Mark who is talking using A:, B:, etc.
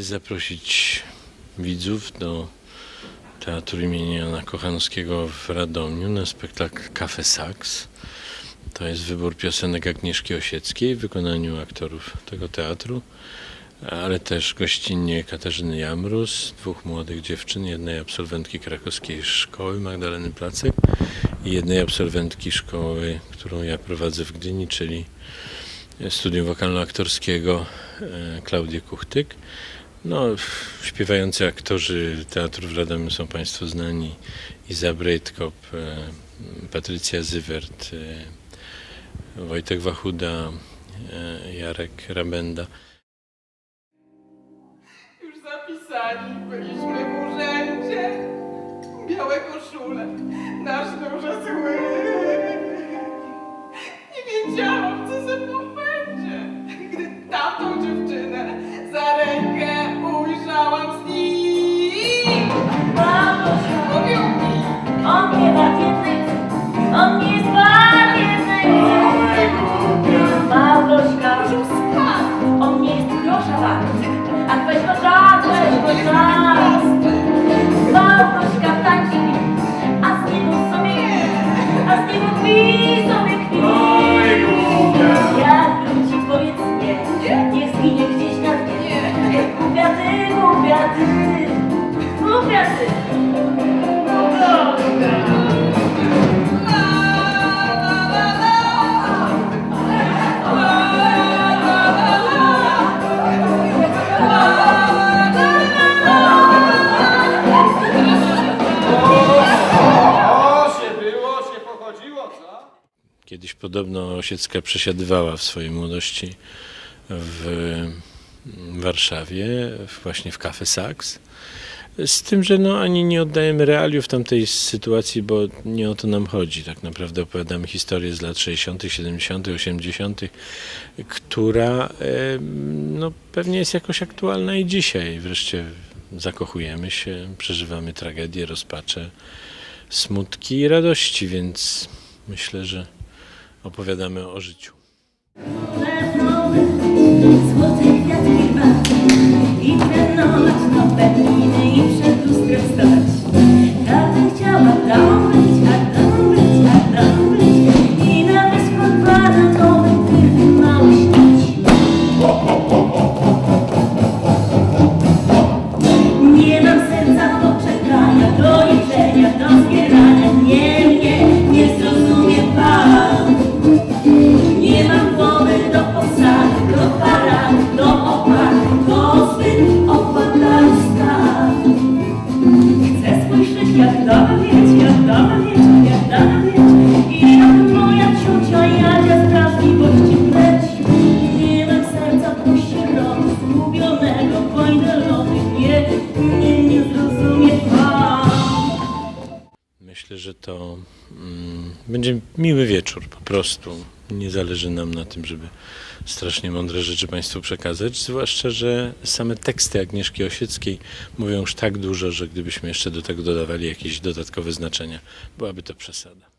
A: zaprosić widzów do Teatru imienia Jana Kochanowskiego w Radomiu na spektakl Cafe Sax. To jest wybór piosenek Agnieszki Osieckiej w wykonaniu aktorów tego teatru, ale też gościnnie Katarzyny Jamrus, dwóch młodych dziewczyn, jednej absolwentki krakowskiej szkoły Magdaleny Placek i jednej absolwentki szkoły, którą ja prowadzę w Gdyni, czyli studium wokalno-aktorskiego Klaudię Kuchtyk. No, śpiewający aktorzy teatru w Radomiu są Państwo znani. Iza Breitkop, e, Patrycja Zywert, e, Wojtek Wachuda, e, Jarek Rabenda.
B: Już zapisani byliśmy w urzędzie. Białe koszule, nasz duży zły.
A: Kiedyś podobno Osiecka przesiadywała w swojej młodości w Warszawie, właśnie w Cafe Sax. Z tym, że no, ani nie oddajemy realiów tamtej sytuacji, bo nie o to nam chodzi. Tak naprawdę opowiadamy historię z lat 60., 70., 80., która no, pewnie jest jakoś aktualna i dzisiaj. Wreszcie zakochujemy się, przeżywamy tragedię, rozpacze, smutki i radości, więc myślę, że opowiadamy o życiu.
C: Złote kwiatki I trenować nowe Não dos cristãos
A: Myślę, że to mm, będzie miły wieczór po prostu. Nie zależy nam na tym, żeby strasznie mądre rzeczy Państwu przekazać, zwłaszcza, że same teksty Agnieszki Osieckiej mówią już tak dużo, że gdybyśmy jeszcze do tego dodawali jakieś dodatkowe znaczenia, byłaby to przesada.